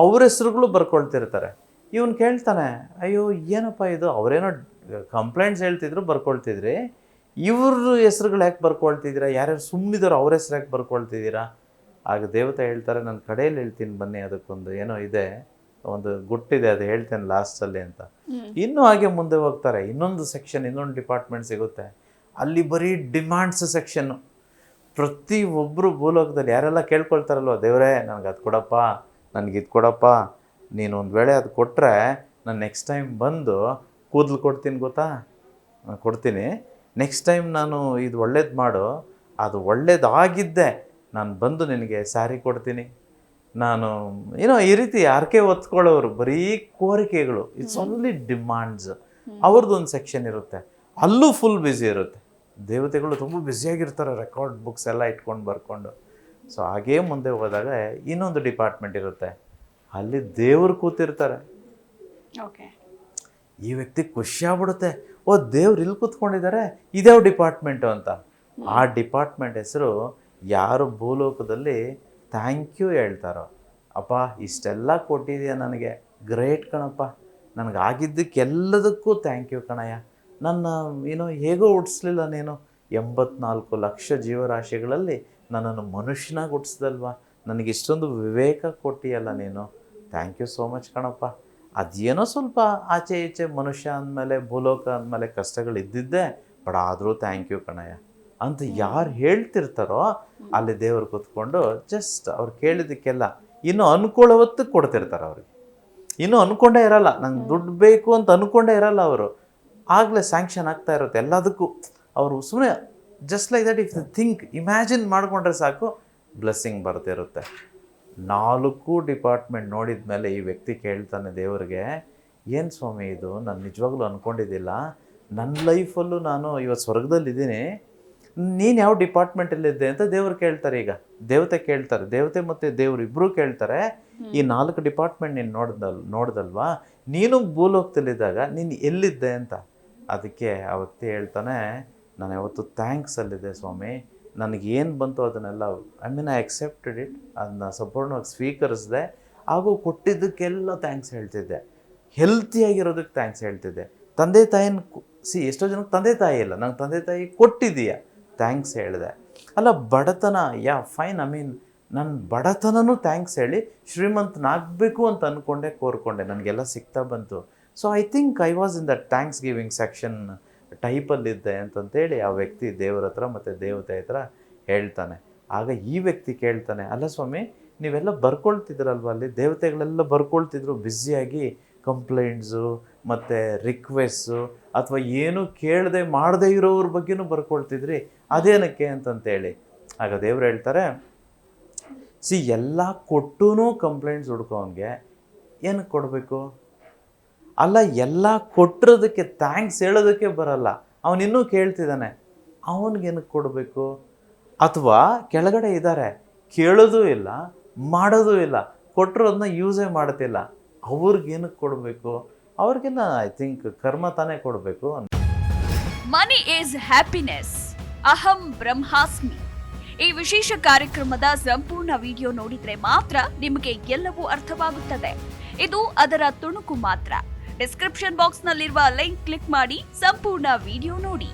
ಅವ್ರ ಹೆಸರುಗಳು ಬರ್ಕೊಳ್ತಿರ್ತಾರೆ. ಇವನು ಕೇಳ್ತಾನೆ ಅಯ್ಯೋ ಏನಪ್ಪ ಇದು? ಅವರೇನೋ ಕಂಪ್ಲೇಂಟ್ಸ್ ಹೇಳ್ತಿದ್ರು ಬರ್ಕೊಳ್ತಿದ್ರಿ. ಇವ್ರ ಹೆಸ್ರುಗಳು ಯಾಕೆ ಬರ್ಕೊಳ್ತಿದ್ದೀರಾ? ಯಾರ್ಯಾರು ಸುಮ್ಮನಿದಾರೋ ಅವ್ರ ಹೆಸ್ರು ಯಾಕೆ ಬರ್ಕೊಳ್ತಿದ್ದೀರಾ? ಆಗ ದೇವತೆ ಹೇಳ್ತಾರೆ ನನ್ನ ಕಡೆಯಲ್ಲಿ ಹೇಳ್ತೀನಿ ಬನ್ನಿ ಅದಕ್ಕೊಂದು ಏನೋ ಇದೆ ಒಂದು ಗುಟ್ಟಿದೆ ಅದು ಹೇಳ್ತೇನೆ ಲಾಸ್ಟಲ್ಲಿ ಅಂತ. ಇನ್ನೂ ಹಾಗೆ ಮುಂದೆ ಹೋಗ್ತಾರೆ. ಇನ್ನೊಂದು ಸೆಕ್ಷನ್ ಇನ್ನೊಂದು ಡಿಪಾರ್ಟ್ಮೆಂಟ್ ಸಿಗುತ್ತೆ. ಅಲ್ಲಿ ಬರೀ ಡಿಮ್ಯಾಂಡ್ಸ್ ಸೆಕ್ಷನ್ನು ಪ್ರತಿ ಒಬ್ಬರು ಭೂಲೋಕದಲ್ಲಿ ಯಾರೆಲ್ಲ ಕೇಳ್ಕೊಳ್ತಾರಲ್ವ ದೇವರೇ ನನಗೆ ಅದು ಕೊಡಪ್ಪ ನನಗೆ ಇದು ಕೊಡಪ್ಪ ನೀನು ಒಂದು ವೇಳೆ ಅದು ಕೊಟ್ಟರೆ ನಾನು ನೆಕ್ಸ್ಟ್ ಟೈಮ್ ಬಂದು ಕೂದಲು ಕೊಡ್ತೀನಿ ಗೊತ್ತಾ? ಕೊಡ್ತೀನಿ. ನೆಕ್ಸ್ಟ್ ಟೈಮ್ ನಾನು ಇದು ಒಳ್ಳೇದು ಮಾಡು. ಅದು ಒಳ್ಳೇದಾಗಿದ್ದೆ. ನಾನು ಬಂದು ನಿನಗೆ ಸ್ಯಾರಿ ಕೊಡ್ತೀನಿ. ನಾನು ಏನೋ ಈ ರೀತಿ ಯಾರಕ್ಕೆ ಒತ್ಕೊಳ್ಳೋರು ಬರೀ ಕೋರಿಕೆಗಳು ಇಟ್ಸ್ ಓನ್ಲಿ ಡಿಮ್ಯಾಂಡ್ಸ್ ಅವ್ರದ್ದೊಂದು ಸೆಕ್ಷನ್ ಇರುತ್ತೆ. ಅಲ್ಲೂ ಫುಲ್ ಬ್ಯುಸಿ ಇರುತ್ತೆ. ದೇವತೆಗಳು ತುಂಬ ಬ್ಯುಸಿಯಾಗಿರ್ತಾರೆ ರೆಕಾರ್ಡ್ ಬುಕ್ಸ್ ಎಲ್ಲ ಇಟ್ಕೊಂಡು ಬರ್ಕೊಂಡು. ಸೊ ಹಾಗೇ ಮುಂದೆ ಹೋದಾಗ ಇನ್ನೊಂದು ಡಿಪಾರ್ಟ್ಮೆಂಟ್ ಇರುತ್ತೆ. ಅಲ್ಲಿ ದೇವರು ಕೂತಿರ್ತಾರೆ. ಓಕೆ ಈ ವ್ಯಕ್ತಿ ಖುಷಿ ಆಗ್ಬಿಡುತ್ತೆ. ಓ ದೇವ್ರು ಇಲ್ಲಿ ಕೂತ್ಕೊಂಡಿದ್ದಾರೆ. ಇದ್ಯಾವ ಡಿಪಾರ್ಟ್ಮೆಂಟು ಅಂತ? ಆ ಡಿಪಾರ್ಟ್ಮೆಂಟ್ ಹೆಸರು ಯಾರು ಭೂಲೋಕದಲ್ಲಿ ಥ್ಯಾಂಕ್ ಯು ಹೇಳ್ತಾರೋ. ಅಪ್ಪ ಇಷ್ಟೆಲ್ಲ ಕೊಟ್ಟಿದೆಯಾ ನನಗೆ. ಗ್ರೇಟ್ ಕಣಪ್ಪ. ನನಗಾಗಿದ್ದಕ್ಕೆಲ್ಲದಕ್ಕೂ ಥ್ಯಾಂಕ್ ಯು ಕಣಯ್ಯ. ನನ್ನ ಏನೋ ಹೇಗೋ ಹುಟ್ಟಿಸ್ಲಿಲ್ಲ ನೀನು. ಎಂಬತ್ನಾಲ್ಕು ಲಕ್ಷ ಜೀವರಾಶಿಗಳಲ್ಲಿ ನನ್ನನ್ನು ಮನುಷ್ಯನಾಗಿ ಹುಟ್ಟಿಸ್ದಲ್ವಾ? ನನಗೆ ಇಷ್ಟೊಂದು ವಿವೇಕ ಕೊಟ್ಟಿಯಲ್ಲ ನೀನು. ಥ್ಯಾಂಕ್ ಯು ಸೋ ಮಚ್ ಕಣಪ್ಪ. ಅದೇನೋ ಸ್ವಲ್ಪ ಆಚೆ ಈಚೆ ಮನುಷ್ಯ ಅಂದಮೇಲೆ ಭೂಲೋಕ ಅಂದಮೇಲೆ ಕಷ್ಟಗಳು ಇದ್ದಿದ್ದೆ ಬಟ್ ಆದರೂ ಥ್ಯಾಂಕ್ ಯು ಕಣಯ್ಯ. ಅಂತ ಯಾರು ಹೇಳ್ತಿರ್ತಾರೋ ಅಲ್ಲಿ ದೇವರು ಕೂತ್ಕೊಂಡು ಜಸ್ಟ್ ಅವ್ರು ಕೇಳಿದ್ದಕ್ಕೆಲ್ಲ ಇನ್ನೂ ಅನ್ಕೊಳ್ಳೋ ಹೊತ್ತು ಕೊಡ್ತಿರ್ತಾರೆ ಅವ್ರಿಗೆ. ಇನ್ನೂ ಅಂದ್ಕೊಂಡೇ ಇರಲ್ಲ. ನಂಗೆ ದುಡ್ಡು ಬೇಕು ಅಂತ ಅನ್ಕೊಂಡೇ ಇರಲ್ಲ ಅವರು. ಆಗಲೇ ಸ್ಯಾಂಕ್ಷನ್ ಆಗ್ತಾ ಇರುತ್ತೆ ಎಲ್ಲದಕ್ಕೂ. ಅವರು ಸುಮ್ಮನೆ just like that if think imagine ಮಾಡಿಕೊಂಡ್ರೆ ಸಾಕು ಬ್ಲೆಸ್ಸಿಂಗ್ ಬರ್ತಿರುತ್ತೆ. ನಾಲ್ಕು ಡಿಪಾರ್ಟ್ಮೆಂಟ್ ನೋಡಿದ ಮೇಲೆ ಈ ವ್ಯಕ್ತಿ ಕೇಳ್ತಾನೆ ದೇವರಿಗೆ ಏನು ಸ್ವಾಮಿ ಇದು? ನಾನು ನಿಜವಾಗ್ಲೂ ಅಂದ್ಕೊಂಡಿದ್ದಿಲ್ಲ ನನ್ನ ಲೈಫಲ್ಲೂ ನಾನು ಇವತ್ತು ಸ್ವರ್ಗದಲ್ಲಿದ್ದೀನಿ ನೀನು ಯಾವ ಡಿಪಾರ್ಟ್ಮೆಂಟಲ್ಲಿದ್ದೆ ಅಂತ ದೇವ್ರು ಕೇಳ್ತಾರೆ ಈಗ. ದೇವತೆ ಕೇಳ್ತಾರೆ. ದೇವತೆ ಮತ್ತು ದೇವ್ರು ಇಬ್ಬರೂ ಕೇಳ್ತಾರೆ ಈ ನಾಲ್ಕು ಡಿಪಾರ್ಟ್ಮೆಂಟ್ ನೀನು ನೋಡ್ದಲ್ ನೋಡ್ದಲ್ವಾ? ನೀನು ಭೂಲೋಕದಲ್ಲಿದ್ದಾಗ ನೀನು ಎಲ್ಲಿದ್ದೆ? ಅಂತ. ಅದಕ್ಕೆ ಆ ವ್ಯಕ್ತಿ ಹೇಳ್ತಾನೆ ನಾನು ಯಾವತ್ತು ಥ್ಯಾಂಕ್ಸ್ ಅಲ್ಲಿದೆ ಸ್ವಾಮಿ. ನನಗೇನು ಬಂತು ಅದನ್ನೆಲ್ಲ I mean I accepted it ಅದನ್ನ ಸಂಪೂರ್ಣವಾಗಿ ಸ್ವೀಕರಿಸಿದೆ. ಹಾಗೂ ಕೊಟ್ಟಿದ್ದಕ್ಕೆಲ್ಲ ಥ್ಯಾಂಕ್ಸ್ ಹೇಳ್ತಿದ್ದೆ. ಹೆಲ್ತಿಯಾಗಿರೋದಕ್ಕೆ ಥ್ಯಾಂಕ್ಸ್ ಹೇಳ್ತಿದ್ದೆ. ತಂದೆ ತಾಯಿನ ಸಿ ಎಷ್ಟೋ ಜನಕ್ಕೆ ತಂದೆ ತಾಯಿ ಇಲ್ಲ. ನಂಗೆ ತಂದೆ ತಾಯಿ ಕೊಟ್ಟಿದ್ದೀಯ ಥ್ಯಾಂಕ್ಸ್ ಹೇಳಿದೆ. ಅಲ್ಲ, ಬಡತನ ಯಾ ಫೈನ್ ಐ ಮೀನ್ ನನ್ನ ಬಡತನನೂ ಥ್ಯಾಂಕ್ಸ್ ಹೇಳಿ ಶ್ರೀಮಂತನಾಗಬೇಕು ಅಂತ ಅಂದ್ಕೊಂಡೆ ಕೋರ್ಕೊಂಡೆ. ನನಗೆಲ್ಲ ಸಿಗ್ತಾ ಬಂತು. So I think I was in that thanksgiving section ಟೈಪಲ್ಲಿದ್ದೆ ಅಂತಂತೇಳಿ ಆ ವ್ಯಕ್ತಿ ದೇವರ ಹತ್ರ ಮತ್ತು ದೇವತೆ ಹತ್ರ ಹೇಳ್ತಾನೆ. ಆಗ ಈ ವ್ಯಕ್ತಿ ಕೇಳ್ತಾನೆ, ಅಲ್ಲ ಸ್ವಾಮಿ, ನೀವೆಲ್ಲ ಬರ್ಕೊಳ್ತಿದ್ರಲ್ವ ಅಲ್ಲಿ? ದೇವತೆಗಳೆಲ್ಲ ಬರ್ಕೊಳ್ತಿದ್ರು ಬ್ಯುಸಿಯಾಗಿ ಕಂಪ್ಲೇಂಟ್ಸು ಮತ್ತು ರಿಕ್ವೆಸ್ಟು ಅಥವಾ ಏನು ಕೇಳದೆ ಮಾಡದೇ ಇರೋವ್ರ ಬಗ್ಗೆನೂ ಬರ್ಕೊಳ್ತಿದ್ರಿ? ಅದೇನಕ್ಕೆ ಅಂತಂತೇಳಿ? ಆಗ ದೇವ್ರು ಹೇಳ್ತಾರೆ, ಸಿ, ಎಲ್ಲ ಕೊಟ್ಟು ಕಂಪ್ಲೇಂಟ್ಸ್ ಹುಡ್ಕೋನ್ಗೆ ಏನಕ್ಕೆ ಕೊಡಬೇಕು? ಅಲ್ಲ, ಎಲ್ಲ ಕೊಟ್ಟಿರೋದಕ್ಕೆ ಥ್ಯಾಂಕ್ಸ್ ಹೇಳೋದಕ್ಕೆ ಬರಲ್ಲ. ಅವನಿನ್ನೂ ಕೇಳ್ತಿದ್ದಾನೆ ಅವನಿಗೇನಕ್ಕೆ ಕೊಡಬೇಕು? ಅಥವಾ ಕೆಳಗಡೆ ಇದ್ದಾರೆ ಕೇಳೋದೂ ಇಲ್ಲ, ಮಾಡೋದೂ ಇಲ್ಲ ಕೊಟ್ಟಿರೋದನ್ನ ಯೂಸೇ ಮಾಡ್ತಿಲ್ಲ. ಅವ್ರಿಗೇನಕ್ಕೆ ಕೊಡಬೇಕು? ಅವ್ರಿಗೆಲ್ಲ ಐ ಥಿಂಕ್ ಕರ್ಮ ತಾನೇ ಕೊಡಬೇಕು ಮನಿ ಈಸ್ ಹ್ಯಾಪಿನೆಸ್ ಅಹಂ ಬ್ರಹ್ಮಾಸ್ಮಿ. ಈ ವಿಶೇಷ ಕಾರ್ಯಕ್ರಮದ ಸಂಪೂರ್ಣ ವಿಡಿಯೋ ನೋಡಿದ್ರೆ ಮಾತ್ರ ನಿಮಗೆ ಎಲ್ಲವೂ ಅರ್ಥವಾಗುತ್ತದೆ. ಇದು ಅದರ ತುಣುಕು ಮಾತ್ರ. ಡಿಸ್ಕ್ರಿಪ್ಷನ್ ಬಾಕ್ಸ್ನಲ್ಲಿರುವ ಲಿಂಕ್ ಕ್ಲಿಕ್ ಮಾಡಿ ಸಂಪೂರ್ಣ ವಿಡಿಯೋ ನೋಡಿ.